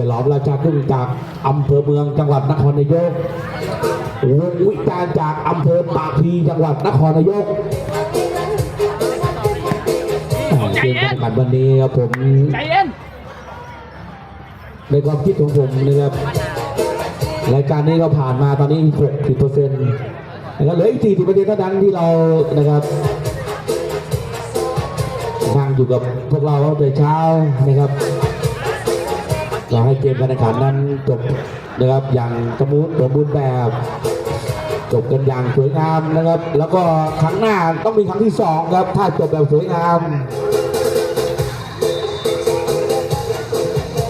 ฉลองราชากุ้งจากอำเภอเมืองจังหวัดนครนายกวงวิจารจากอำเภอปากพีจังหวัดนครนายกเกมการแข่งขันวันนี้ครับผมในความคิดของผมนะครับรายการนี้ก็ผ่านมาตอนนี้อีก60เปอร์เซ็นต์นะครับเหลืออีก40เปอร์เซ็นต์เท่านั้นที่เรานะครับนั่งอยู่กับพวกเราตั้งแต่เช้านะครับ เราให้เกมการแข่งขันนั้นจบนะครับอย่างสมูทสมบูรณ์แบบจบกันอย่างสวยงามนะครับ แล้วก็ครั้งหน้าต้องมีครั้งที่สองครับ ถ้าจบแบบสวยงาม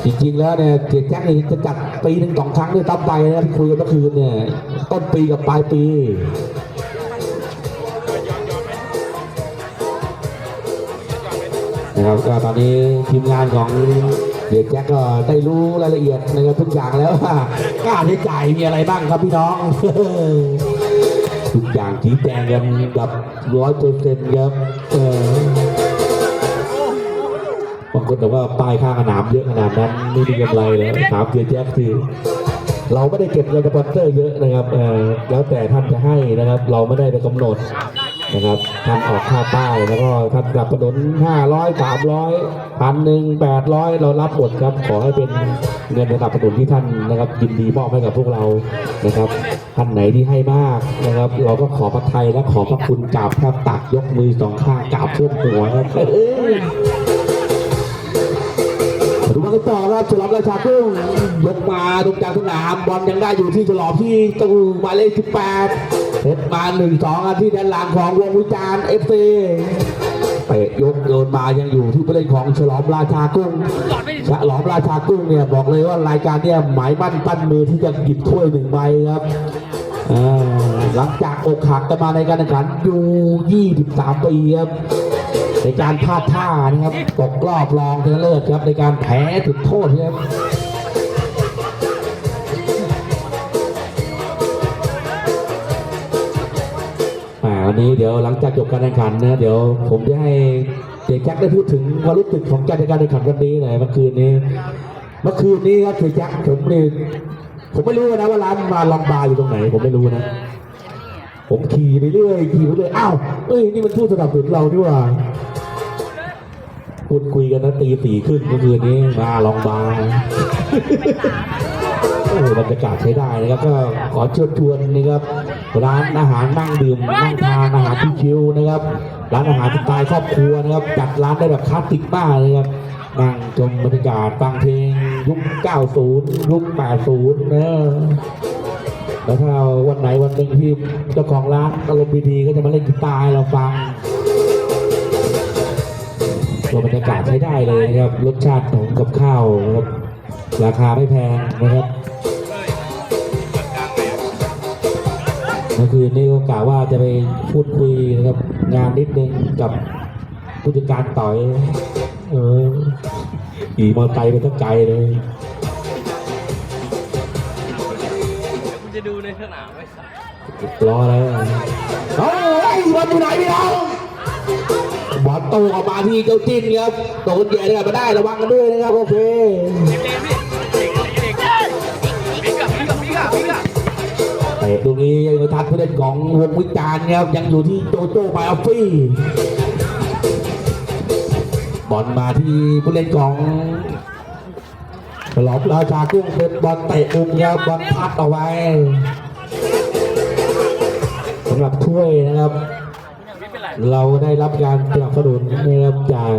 จริงๆแล้วเนี่ยเกียรติแจ็คนี่จะจัดปีหนึ่งสองครั้งด้วยตั้ไปนะครับคุยกันเมื่อคืนเนี่ยต้นปีกับปลายปีนะครับก็ตอนนี้ทีมงานของ เกียรติแจ็คก็ได้รู้รายละเอียดนะครับทุกอย่างแล้วว่าค่าใช้จ่ายมีอะไรบ้างครับพี่น้อง ทุกอย่างชี้แจงกันแบบร้อยเปอร์เซ็นต์ครับบางคนบอกว่าป้ายค่าขนามเยอะขนาดนั้นไม่มีกำไรเลยถามเกียแจ็คคือเราไม่ได้เก็บเงินสปอนเซอร์เยอะนะครับแล้วแต่ท่านจะให้นะครับ เราไม่ได้ไปกำหนด นะครับท่านออกค่าป้ายแล้วก็ท่านสนับสนุน500 300พันหนึ่งแปดร้อยเรารับหมดครับ ขอให้เป็นเงินสนับสนุนที่ท่านนะครับยินดีมอบให้กับพวกเรานะครับท่านไหนที่ให้มากนะครับ เราก็ขอพระไทยและขอพระคุณกราบแทบตักยกมือสองข้างกราบท่วมหัวครับดูมากันต่อครับฉลองราชากุ้งยกมาตรงกลางสนามบอลยังได้อยู่ที่ฉลองที่ตูมาเลข18 เซตมา1 2อันที่ด้านหลังของวงวิจารณ์เอฟซีเตะยกโยนมายังอยู่ที่ผู้เล่นของฉลองราชากุ้งฉลองราชากุ้งเนี่ยบอกเลยว่ารายการเนี่ยหมายมั่นปั้นมือที่จะหยิบถ้วยหนึ่งใบครับหลังจากอกหักกันมาในการแข่งขันอยู่23 ปีครับในการพลาดท่านะครับตกรอบรองชนะเลิศครับในการแพ้จุดโทษครับ วันนี้เดี๋ยวหลังจากจบการแข่งขันนะเดี๋ยวผมจะให้เจ๊แจ็คได้พูดถึงความรู้สึกของการในการแข่งขันวันนี้หน่อยเมื่อคืนนี้ เมื่อคืนนี้ครับเจ๊แจ็คผมเนี่ยผมไม่รู้นะว่าร้านมาลองบาร์อยู่ตรงไหน ผมไม่รู้นะ ผมขี่ไปเรื่อยขี่ไปเรื่อยอ้าวเอ้ยนี่มันพูดสนับสนุนเราด้วยว่าพูดคุยกันนะตีสี่ครึ่งเมื่อคืนนี้มาลองบาร์โอ้โหบรรยากาศใช้ได้นะครับก็ขอเชิญชวนนะครับ ร้านอาหารนั่งดื่มนั่งทานอาหารที่ชิวนะครับ ร้านอาหารสไตล์ครอบครัวนะครับจัดร้านได้แบบคลาสสิกมากเลยครับนั่งชมบรรยากาศฟังเพลงยุค 90 ยุค 80นะแล้วถ้าวันไหนวันหนึ่งที่เจ้าของร้านอารมณ์ดีๆก็จะมาเล่นกีตาร์เราฟังตัวบรรยากาศใช้ได้เลยนะครับ รสชาติของกับข้าวนะครับ ราคาไม่แพงนะครับ มื่อคืนนี้ก็กล่าวว่าจะไปพูดคุยนะครับ งานนิดนึงกับผู้จัดการต่อย เออขี่มอเตอร์ไซค์ไปทั้งใจเลยกูจะดูในสนามไว้สัสรออะไรอะเฮ้ยบอลอยู่ไหนพี่น้องบอลโตออกมาที่เจ้าจิ้นครับโดนแย่กันมาได้ระวังกันด้วยนะครับโอเค ตะตรงนี้ยังทัดผู้เล่นของวงวิจารณ์ครับยังอยู่ที่โจโจ้ไบออฟฟี่บอลมาที่ผู้เล่นของฉลองราชากุ้งเป็นบอลเตะมุมครับบอลพัดเอาไว้สำหรับถ้วยนะครับ เราได้รับการสนับสนุนนะครับจาก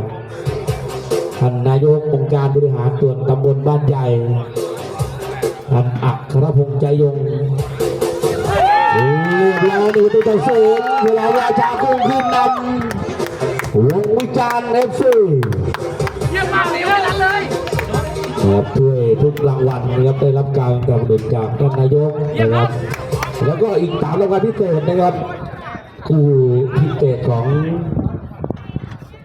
ท่านนายกองค์การบริหารส่วนตำบลบ้านใหญ่ท่านอัครพงษ์ใจยง รียบร้อยหนึ่งตัวต่อศูนเวลาราชากุ้งขึ้นนำวงวิจารณ์เอฟซีเยี่ยมมากเลยแค่นั้นเลยนะครับช่วยทุกรางวัลนะครับได้รับการสนับสนุนจากท่านนายกนะครับ แล้วก็อีกสามรางวัลพิเศษนะครับคู่พิเศษของ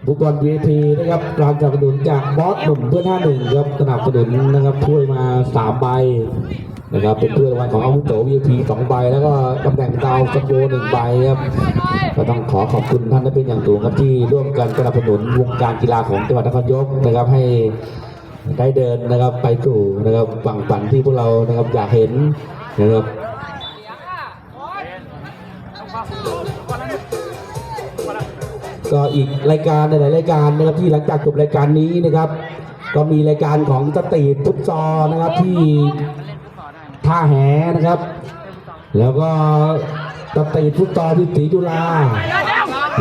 บุกบอล VIP นะครับการสนับสนุนจากบอสหนุ่มเพื่อนห้าหนึ่งครับสนับสนุนนะครับถ้วยมาสามใบ นะครับเป็นถ้วยรางวัลของอาวุโส VIP สองใบแล้วก็ตำแหน่งดาวซัโยหนึ่งใบครับก็ต้องขอขอบคุณท่านได้เป็นอย่างสูงครับที่ร่วมกันสนับสนุนวงการกีฬาของจังหวัดนครยกนะครับให้ได้เดินนะครับไปสู่นะครับฝั่งฝันที่พวกเรานะครับอยากเห็นนะครับก็อีกรายการหลายรายการนะครับที่หลังจากจบรายการนี้นะครับ ก็มีรายการของสตรีทฟุตซอลนะครับที่ ท่าแหนะครับ แล้วก็สตรีทฟุตซอลที่ศรีจุฬา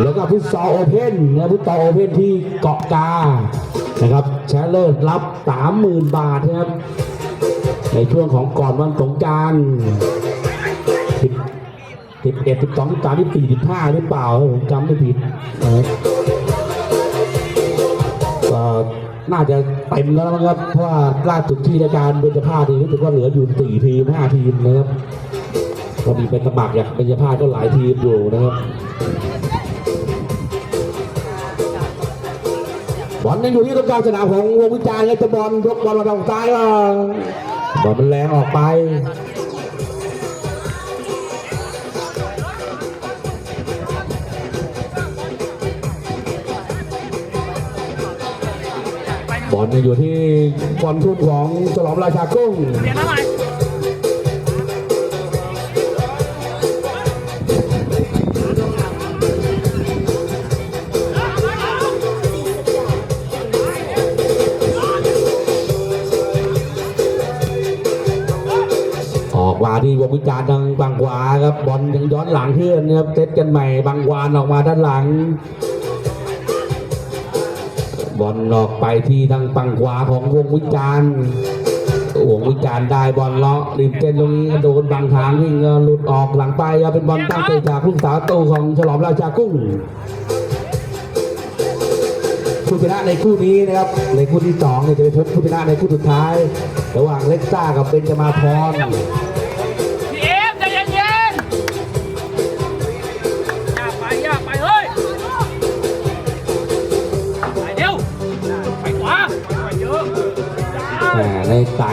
แล้วก็ฟุตซอลโอเพ่นนะฟุตซอลโอเพ่นที่เกาะกานะครับแชนะเลิศรับ 30,000 บาทนะครับ ในช่วงของก่อนวันสงการสิบสิบเอ็ดสิบสองสิบสามสิบสี่สิบห้าหรือเปล่าผมจำไม่ผิดนะครับ น่าจะเต็มแล้วนะครับเพราะว่าล่าสุดที่รายการเป็นเจ้าภาพนี่รู้สึกว่าเหลืออยู่สี่ทีมห้าทีมนะครับก็มีเป็นสมัครอย่ากเป็นเจ้าภาก็หลายทีมอยู่นะครับบอลยังอยู่ที่ตรงกลางสนามของวงวิจารณ์จะบอลยกบอลมาทางซ้ายก็บอลมันแรงออกไป บอลยังอยู่ที่บอลทุ่มของฉลองราชากุ้งเปลี่ยนมาใหม่ออกมาที่วงวิจารณ์ทางบางขวาครับบอลยังย้อนหลังเพื่อนนะครับเซตกันใหม่บางวานออกมาด้านหลัง บอลออกไปที่ทางฝั่งขวาของวงวิจารณ์วงวิจารณ์ได้บอลเลาะริมเส้นตรงนี้ก็โดนบางทางวิ่งหลุดออกหลังไปเป็นบอลตั้งเตะจากผู้สาวตูของฉลองราชากุ้งผู้ชนะในคู่นี้นะครับในคู่ที่สองเนี่ยจะไปพบผู้ชนะในคู่สุดท้าย ระหว่างเล็กซ่ากับเบนจมาพร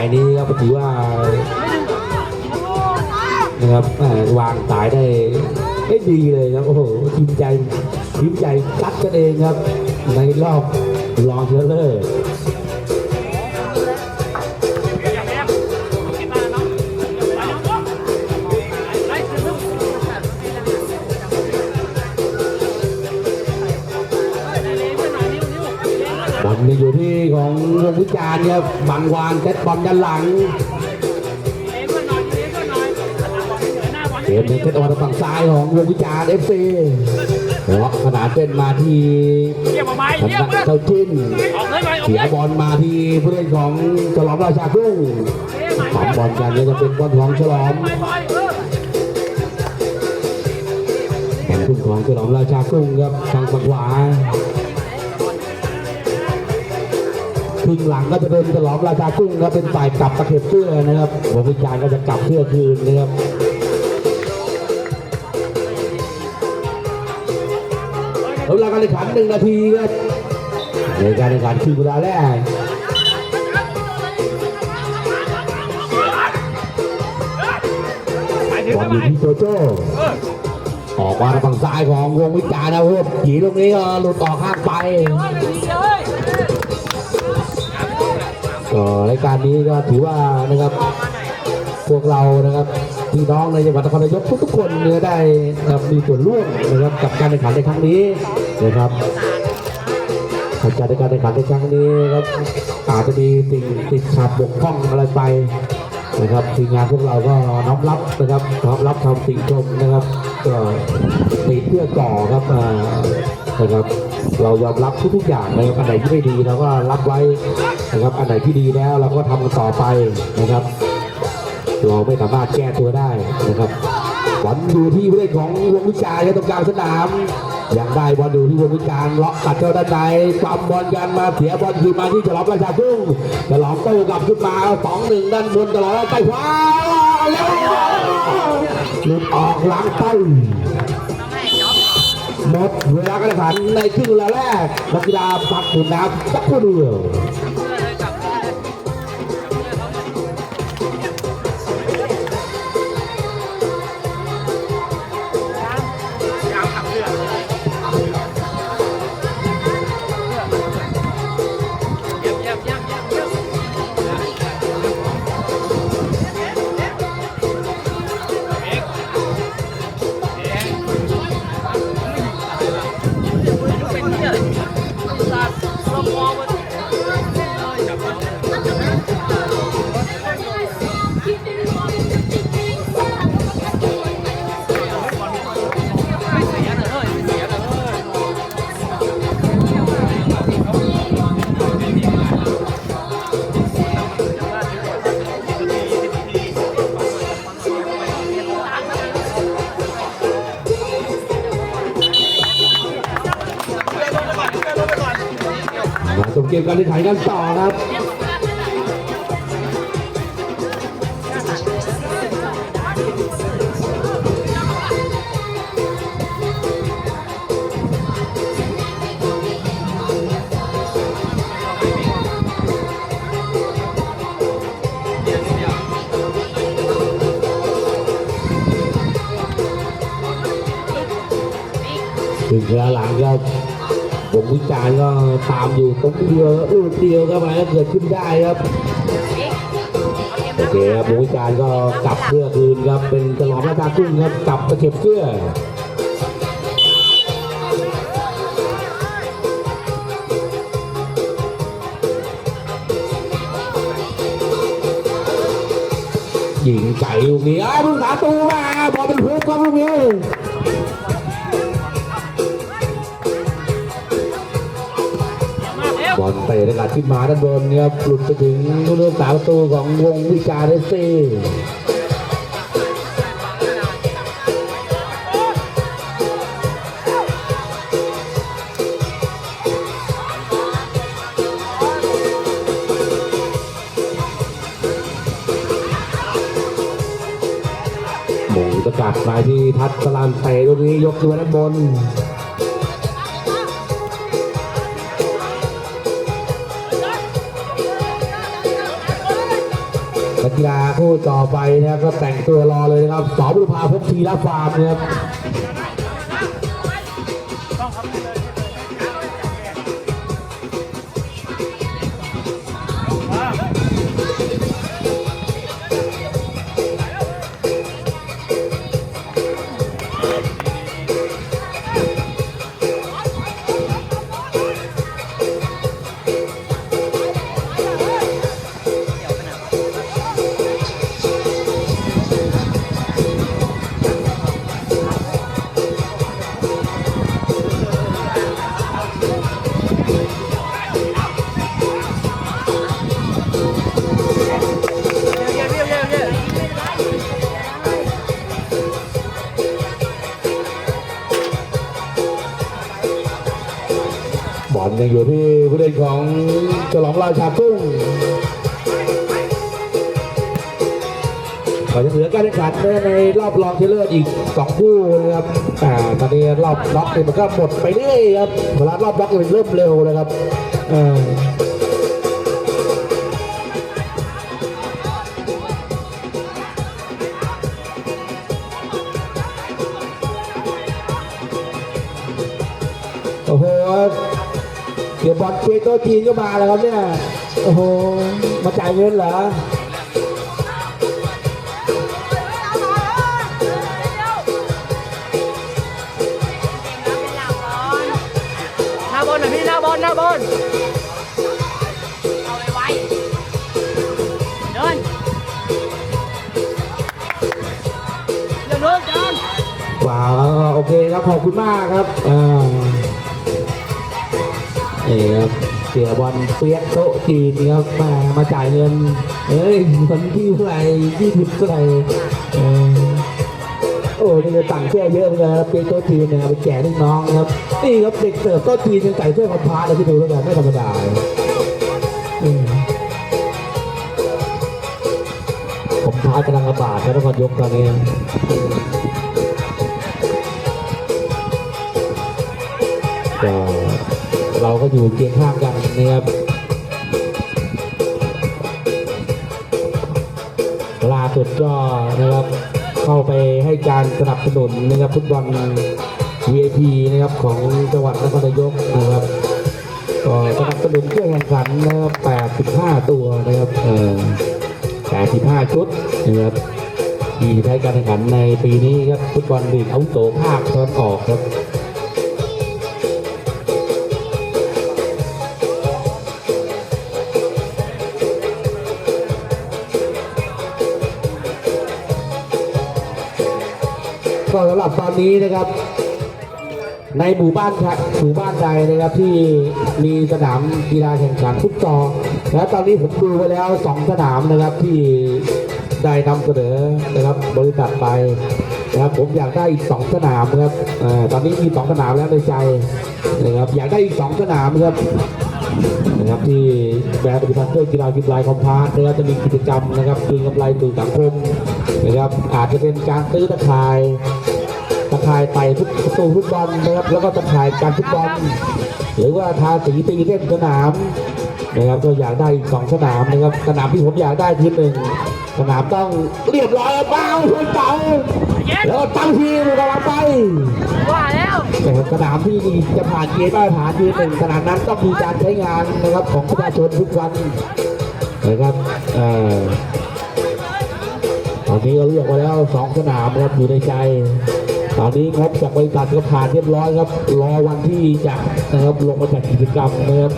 ายนี้ครับถือว่านะครับวางสายได้ได้ดีเลยครับโอ้โหทีมใจทีมใจตัดกันเองครับ ในรอบรองเชลเลอย่ จารณ์ครับบังวานเซตบอลด้านหลังเลี้ยงไปหน่งเกมเซตออกทางฝั่งซ้ายของวงวิจารเอฟซีเลาะขนาดเส้นมาที่ทางด้านเจ้าจิ้นเสียบอลมาที่ผู้เล่นของฉลองราชากุ้งสองบอลกันเนี่ยจะเป็นบอลของฉลองไปไปเองทุ่มของฉลองราชากุ้งครับทางฝั่งขวา ครึ่งหลังก็จะเป็นฉลองราชากุ้งครับเป็นฝ่ายกลับตะเข็บเสื้อนะครับหัววิจารก็จะกลับเสื้อคืนนะครับแล้วเวลาการแข่งขันหนึ่งนาทีครับในการแข่งขันครึ่งเวลาแรกบอลอยู่ที่โจโจ้ออกมาทางฝั่งซ้ายของวงวิจารนะครับผีตรงนี้ก็หลุดออกข้างไป ก็รายการนี้ก็ถือว่านะครับพวกเรานะครับพี่น้องในจังหวัดนครนายกทุกๆคนเนี่ยได้นะครับมีส่วนร่วมนะครับกับการแข่งขันในครั้งนี้นะครับการในการแข่งขันในครั้งนี้ครับอาจจะมีสิ่งติดขัดบกพร่องอะไรไปนะครับทีมงานพวกเราก็น้อมรับนะครับน้อมรับคำติชมนะครับก็ติเพื่อก่อครับนะครับ เรายอมรับทุกๆอย่างนะครับอันไหนที่ไม่ดีเราก็รับไว้นะครับอันไหนที่ดีแล้วเราก็ทำกันต่อไปนะครับ เราไม่สามารถแก้ตัวได้นะครับบอลอยู่ที่ผู้เล่นของวงวิจารณ์ครับตรงกลางสนามยังได้บอลอยู่ที่วงวิจารณ์เลาะตัดเข้าด้านในปั๊มบอลกันมาเสียบอลคืนมาที่ฉลองประชากุ้งฉลองโต้กลับขึ้นมาสองหนึ่งด้านบนฉลองไปขวาแล้วหลุดออกหลังไป หมดเวลาการแข่งขันในครึ่งเวลาแรกนักกีฬาปักดื่มน้ำสักครู่เดียว เกมการแข่งขันกันต่อครับ จารณ์ก็ตามอยู่ตรงเดียวลูกเดียวครับอะไรก็เกิดขึ้นได้ครับโอเคครับวงวิจารณ์ก็กลับเพื่อคืนครับเป็นฉลองราชากุ้งครับกลับตะเข็บเสื้อยิงไก่ลูกนี้อ้าวผู้สาตูมาบอลเป็นฮุกครับลูกนี้ ลเตะในการขึ้นมาด้านบนเนี่ยหลุดไปถึงผู้รักษาประตูของวงวิจารเอซีหมูสกัดมาที่ทัดสลามเตะตรงนี้ยกขึ้นมาด้านบน คู่ต่อไปนะครับก็แต่งตัวรอเลยนะครับสอบุรพาพบทีละฟาร์มนะครับ ยังอยู่ที่ผู้เล่นของฉลองราชากุ้งก็จะเหลือการแข่งขันในรอบรองเทเลิศอีกสองคู่นะครับอ่าตอนนี้รอบล็อกเนี่ยมันก็หมดไปเรื่อยครับเวลารอบล็อกเนี่ยมันเริ่มเร็วนะครับอ่า เดี๋ยวบอลเปโตวจีนก็มาแล้วครับเนี่ย โอ้โห มาจ่ายเงินเหรอหน้าบอลหน่อยพี่หน้าบอลหน้าบอลเอาไว้เดินเดินเดินจานว้าวโอเคครับขอบคุณมากครับอ่า นี่ครับเสียบอลเปียกโต๊ะจีนครับมามาจ่ายเงินเอ้ยคนที่เท่าไหร่ยี่สิบเท่าไหร่โอ้นี่จะต่างแค่เยอะเหมือนกันนะครับเปียกโต๊ะจีนนะครับไปแจกลูกน้องครับนี่ครับเด็กเสิร์ฟโต๊ะจีนยังใส่เสื้อคอนพาร์ตเลยที่ดูแล้วกันไม่ธรรมดาอืมผมพาร์ตกำลังระบาดนะทุกคนยกตอนนี้ก็ เราก็อยู่เคียงข้างกันนะครับล่าสุดก็นะครับเข้าไปให้การสนับสนุนนะครับฟุตบอล VIP นะครับของจังหวัดนครนายกนะครับก็สนับสนุนเครื่องแข่งขันนะครับ85 ตัวนะครับเอ่อ85 ชุดนะครับที่ใช้การแข่งขันในปีนี้ครับฟุตบอลลีกอาวุโสภาคตะวันออกครับ ก็สำหรับตอนนี้นะครับ ในหมู่บ้านหมู่บ้านใดนะครับที่มีสนามกีฬาแข่งขันฟุตซอลและตอนนี้ผมดูไปแล้วสองสนามนะครับที่ได้นำเสนอนะครับบริษัทไปนะครับผมอยากได้อีกสองสนามครับอตอนนี้มีสองสนามแล้วในใจนะครับอยากได้อีกสองสนามครับนะครับที่แบรนด์ปฏิพันธ์เพื่อกีฬากินลาคอมพาร์ตนะครับจะมีกิจกรรมนะครับคืนกำไรสู่สังคม นะครับอาจจะเป็นการซื้อตะข่ายตะข่ายไต่ฟุตประตูฟุตบอลนะครับแล้วก็ตะข่ายการฟุตบอลหรือว่าทาสีตีเล่นสนามนะครับก็อยากได้อีกสองสนามนะครับสนามที่ผมอยากได้คือหนึ่งสนามต้องเรียบร้อยเปล่าชนเป่าเย็นแล้วก็ตั้งทีมกำลังไปว่าแล้วแต่สนามที่จะผ่านเกณฑ์มาตรฐานคือหนึ่งสนามนั้นต้องมีการใช้งานนะครับของประชาชนทุกวันนะครับเอ่อต อนนี้ก็เลือกมาแล้วสองสนามนะครับอยู่ในใจ ตอนนี้ครบจากบริษัทก็ผ่านเรียบร้อยครับ รอวันที่จะนะครับลงมาจัดกิจกรรมนะครับ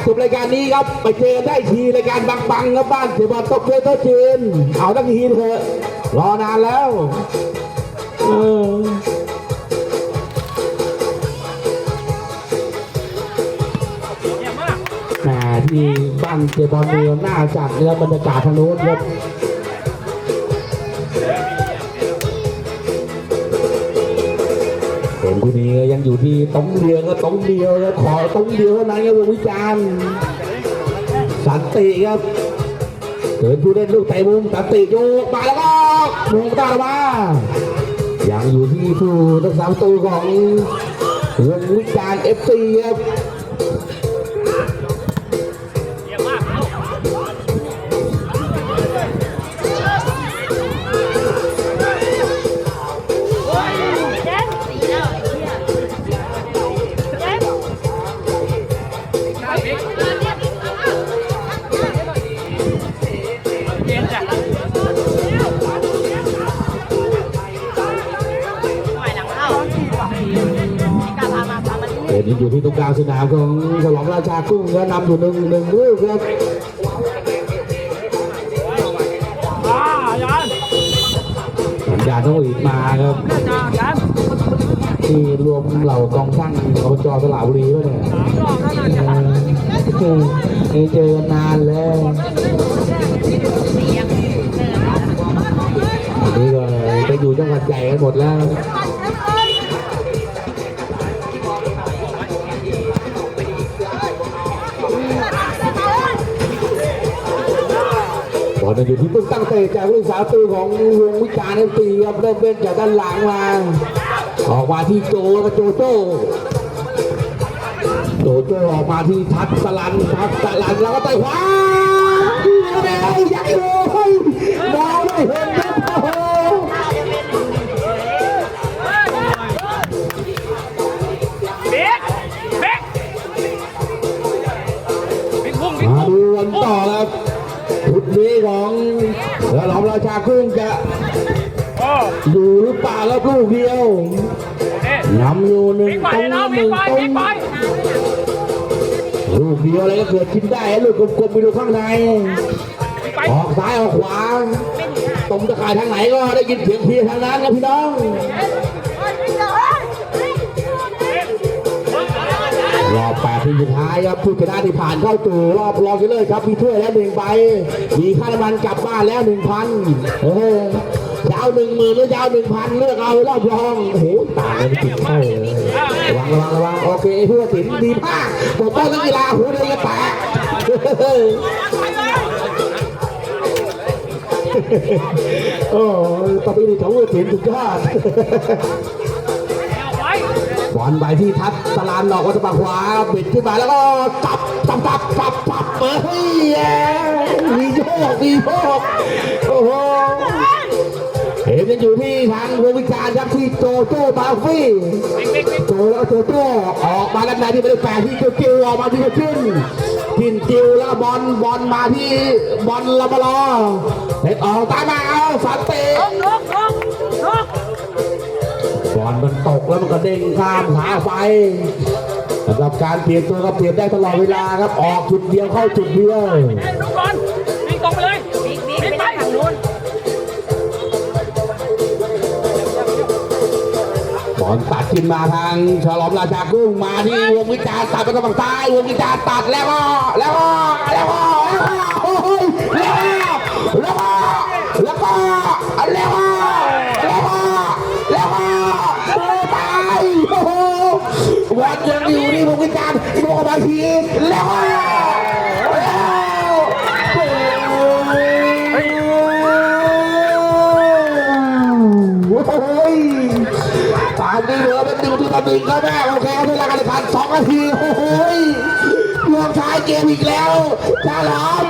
หลังจบรายการนี้ครับ ไปเจอกันได้ทีรายการบังบังครับบ้านเสียบอลตกเลยต๊ะจีนเอาตั้งทีเถอะรอนานแล้วเออเยี่ยมากแหมที่บ้านเจบอลเมืองหน้าจัดเนี่ยบรรยากาศทางโน้นครับ นี้ยังอยู่ที่ต้องเดียวก็ต้องเดียวแล้วขอต้องเดียวเท่านั้นครับวงวิจารณ์สันติครับเดินผู้เล่นลูกเตะมุมสันติโยกมาแล้วก็มงตาว่ายังอยู่ที่ผู้รักษาประตูของวงวิจารณ์เอฟซีครับ อยู่ที่ตรงกลางสนามของฉลองราชากุ้งก็นำอยู่หนึ่งหนึ่งลูกครับอ่ายันสัญญาณต้องอีกมาครับที่รวมเหล่ากองช่างอบจสระบุรีด้วยเนี่ยเออเออเจอกันนานแล้ว ตั้งเตะจากลูกสาวตูของวงวิจารณ์ตีครับเริ่มเล่นจากด้านหลังมาออกมาที่โจโจโจโจโจออกมาที่ทัศสลันทัศสลันแล้วก็ไต่ขวาเร็วยักษ์ รือหลอมราชากุ้งจะโอ้อยู่หรือเปล่าครับลูกเดียวเอ๊ะนำอยู่หนึ่งบิ๊กไปตรงนะหบิ๊นึ่กงไปตรบิ๊งกไปลูกเดียวอะไรก็เกิดขึ้นได้ลูกกลมๆไปดูข้างในบิ๊กไปออกซ้ายออกขวาตรงตะข่ายทางไหนก็ได้ยินเสียงเพียร์ทางนั้นนะพี่น้อง รอบแปดทีมสุดท้ายครับผู้ชนะที่ผ่านเข้าสู่รอบรองชนะเลิศครับมีถ้วยแล้วหนึ่งใบมีค่าน้ำมันกลับบ้านแล้วหนึ่งพันเออยาวหนึ่งหมื่นหรือยาวหนึ่งพันเลือกเอารอบรองโอ้โหต่างกันไม่ติดเข้าเลยระวังระวังระวังโอเคผู้ตัดสินดีมากปกป้องนักกีฬาหัวเลยกระแตกโอ้ต่อไปนี้ของผู้ตัดสินสุดยอดเอาไว้ บอลไปที่ทัดสลานหลอกวัตถุปากขวาบิดขึ้นมาแล้วก็จับจับจับจับจับเฮ้ยมีโยกมีโยกโอ้โหเห็นกันอยู่ที่ทางวงวิจารณ์ครับที่โจโจ้บาฟี่โจแล้วโจโจ้ออกมาด้านในที่ไม่ได้แปลที่เกียวเกียวออกมาที่จะขึ้นพินจิวแล้วบอลบอลมาที่บอลลาบาลอเล็ดออกตามมาเอาสันติ อลมันตกแล้วมันก็เด้งข้ามขาไปสำหรับการเปลี่ยนตัวก็เปลี่ยนได้ตลอดเวลาครับ ออกจุดเดียวเข้าจุดเดียวเอ้ยลูกบอลวิ่งตรงไปเลยบิ๊กบิ๊กไปทางนู้นบอลตัดขึ้นมาทางฉลอมราชากุ้งมาที่วงวิจาร์ตัดไปกำลังซ้ายวงวิจาร์ตัดแล้วก็แล้วก็แล้วก็แล้วก็โอ้ยแล้วก็แล้วก็ ยังอยู่ที่วงวิจารณ์โดนมาทีแล้วก็แล้วโอ้ยตามที่เหลือเป็นหนึ่งที่ต่อหนึ่งก็แม่โอเคเอาเวลาการแข่งขันสองนาทีโอ้โหยรวมท้าย เกมอีกแล้วชาลอม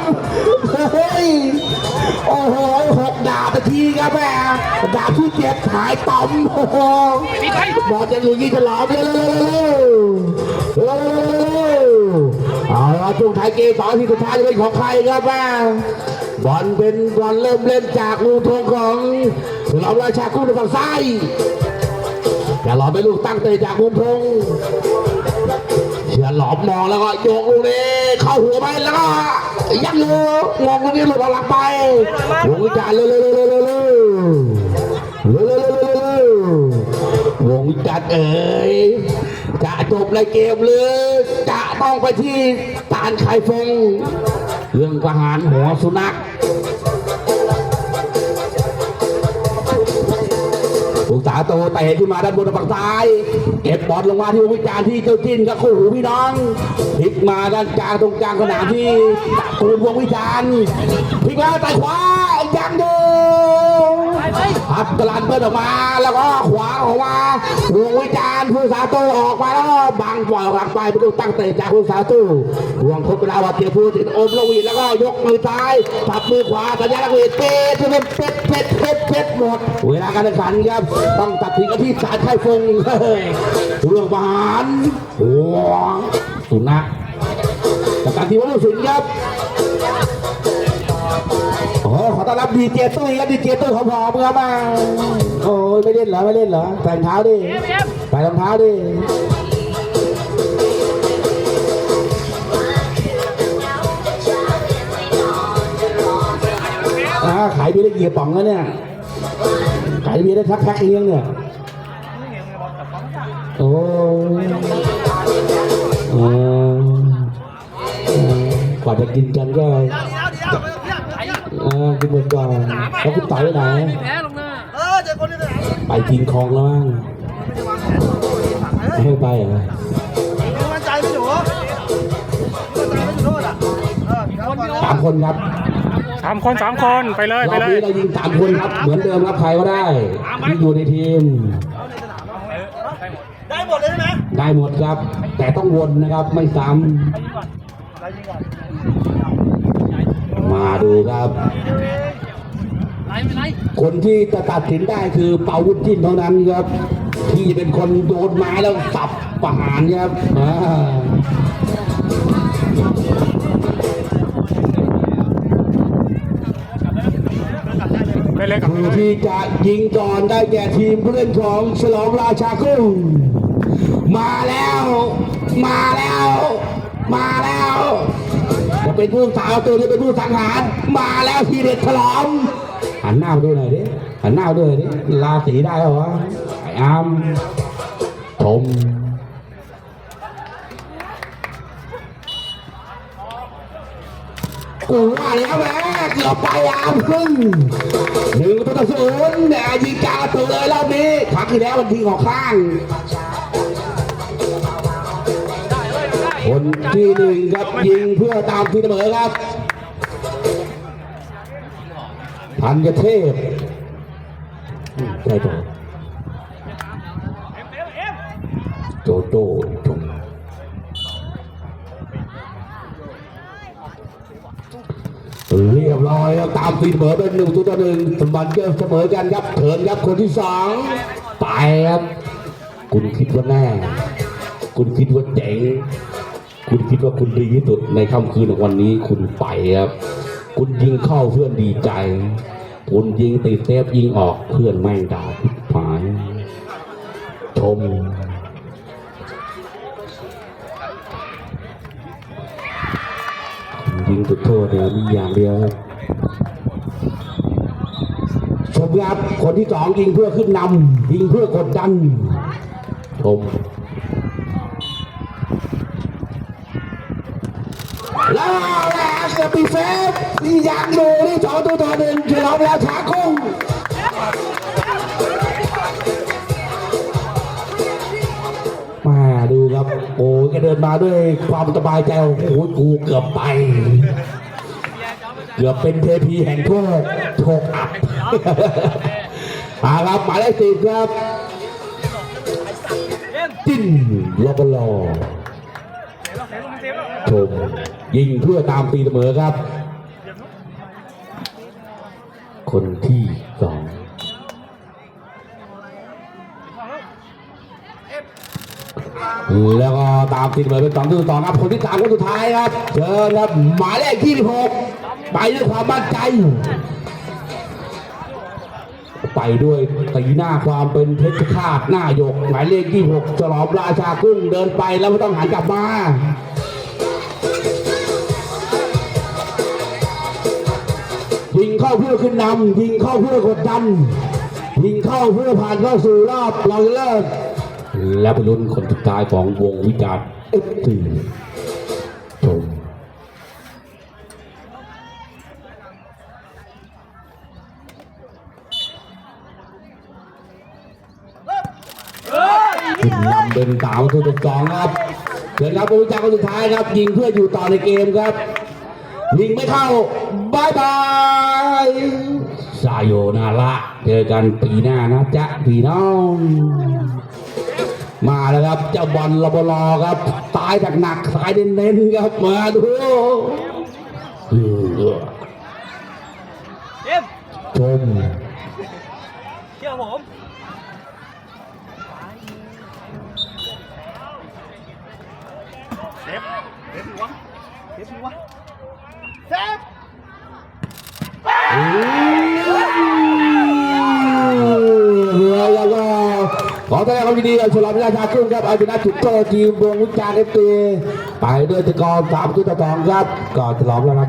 โอ้ยโอ้โหหกดาบทีครับแม่ดาบที่เจ็ดหายต่อมโอ้โหบอลจะอยู่ยี่ฉลอมเร็วๆเร็วเร็วเอาละช่วงท้ายเกมสองทีสุดท้ายจะเป็นของใครครับแม่บอลเป็นบอลเริ่มเล่นจากลูกทงของฉลอมราชาคู่ในฝั่งซ้ายอย่าหลอมไปลูกตั้งเตะจากมุมพงเชียร์หลอมมองแล้วก็โยกลูกนี้ เข้าหัวไปแล้วก็ยักงูงงนี่หลุดออกหลังไปวงวิจารเลยเลยเลยเลยเลยเลยเลยหลวงวิจารเอ๋ยจะจบใยเกมหรือจะต้องไปที่ตานไข่ฟงเรื่องปรหารหัวสุนัข อุตสาโตเตะขึ้นมาด้านบนฝั่งซ้าย เก็บบอลลงมาที่วงวิจารณ์ที่เจ้าจิ้นกับคู่หูพี่น้องพลิกมาด้านกลางตรงกลางสนามที่ตะปูนวงวิจารณ์พลิกมาใต้ขวา พับตลาดเปิดออกมา แล้วก็ขวาออกมาวงวิจารณ์ผู้สาโตออกมาแล้วก็บังปล่อยออกหลังไปเป็นลูตั้งเตะจากผู้สาโตวงครบเวลาว่าเตียพูติดอมลงวีแล้วก็ยกมือซ้ายทับมือขวาสัญญาณวีเป็ดเป็ดเป็ดเป็ดเป็ดเป็ดหมด เวลาการแข่งขันครับต้องตัดสินกันที่ศาลไข่ฟงเฮ้ยเรื่องประหารหัวสุนัขจากการที่วัฒนศิลป์ครับ โอ้ขอต้อนรับดีเจตุ้ยครับดีเจตุ้ยหอมๆครับมาโอ้ยไม่เล่นเหรอไม่เล่นเหรอใส่รองเท้าดิใส่รองเท้าดิขายเบียร์ได้กี่กระป๋องแล้วเนี่ยขายเบียร์ได้ทักแพ็คเองเนี่ยโอ้ยเออเออกว่าจะกินกันก็ ออกินหมดก่อนแล้วคุณต่อยไปไหนแพ้ลงหน้าเออเจอคนที่ไหนไปกินคลองแล้วมั้งไม่ให้ไปเหรอไม่มั่นใจไม่หนูมั่นใจไม่อยู่โน่นอะเออครับก่อนแล้วสามคนครับสามคนสามคนไปเลยรไปอบเลยนี้เรายิงสามคนครับเหมือนเดิมครับใครก็ได้ที่อยู่ในทีมได้หมดเลยใช่ไหมได้หมดครับ แต่ต้องวนนะครับไม่ซ้ได้ยิงก่อนำ มาดูครับ คนที่จะตัดสินได้คือเป่าวุ้นจิ้นเท่านั้นครับ ที่จะเป็นคนโดนไม้แล้วสับประหารครับผู้ที่จะยิงก่อนได้แก่ทีมผู้เล่นของฉลองราชากุ้งมาแล้ว มาแล้ว มาแล้ว เป็นผู้สาวตัวนี้เป็นผู้สังหารมาแล้วทีเด็ดฉลองหันหน้าดูหน่อยดิหันหน้าดูหน่อยดิราศีได้เหรอไอ้อามชมกูว่าแล้วแม่เกือบไปอามพึ่งหนึ่งประตูศูนย์แหมยิงกางประตูเลยรอบนี้ครั้งที่แล้วมันทีของข้าง คนที่หนึ่งครับยิงเพื่อตามที่เสมอครับพันยเทพอืมใช่ต่อโจโจ้จงเรียบร้อยครับตามตีเสมอเป็นหนึ่งตัวต่อหนึ่งสมบัติเกมเสมอกันครับเถินครับคนที่สองไปครับคุณคิดว่าแน่ คุณคิดว่าเจ๋ง คุณคิดว่าคุณดีที่สุดในค่ำคืนของวันนี้คุณไปครับ คุณยิงเข้าเพื่อนดีใจ คุณยิงติดเซฟยิงออกเพื่อนแม่งด่าพิบหายชมยิงจุดโทษเนี่ยมีอย่างเดียวครับชมครับคนที่สองยิงเพื่อขึ้นนำยิงเพื่อกดดันชม แล้วแล้เกือบปีเซ ฟนี่อยากดูนี่สอตัวต่อหนึ่งฉลองแล้วช้ากุ้งมาดูครับโอ้ยแกเดินมาด้วยความสบายใจโอ้โหกูเกือบไป เกือบเป็นเทพีแห่งโชคโชคอับอาครับหมายเลขสิบครับ จิ้นลบลอชมยิงเพื่อตามตีเสมอครับ คนที่สองแล้วก็ตามตีเสมอเป็นสองต่อครับคนที่สามคนสุดท้ายครับเชิญครับหมายเลขที่หกไปด้วยความมั่นใจ ไปด้วยตีหน้าความเป็นเพชรฆาตหน้าหยก หมายเลขที่หกฉลองราชากุ้งเดินไปแล้วไม่ต้องหันกลับมา เข้าเพื่อขึ้นนำยิงเข้าเพื่อกดดัน ยิงเข้าเพื่อผ่านเข้าสู่รอบรองเลิศและเป็นรุ่นคนสุดท้ายของวงวิจารณ์เอฟซีชมขึ้นำเป็นสามตัวสองครับเชิญครับวงวิจาร์คนสุดท้ายครับ ยิงเพื่ออยู่ต่อในเกมครับ ยิงไม่เข้าบายบายสายโยนาระเจอกันปีหน้านะจ๊ะพี่น้อง มาแล้วครับ เจ้าบอลรบลอครับตายจากหนักๆสายเน้นๆครับมาดูเออเอ็มชม เชื่อผม เซฟเซฟดีวะเซฟดีวะเซฟ แล้วก็ขอแสดงค วินดีเอาชลองราชาครึ่งครับเอาชนะจุดโตทีมวงวิจารณ์เอฟตีไปด้วยตะกอนสามจุดต่อสองครับก่อนฉลองราชาครับ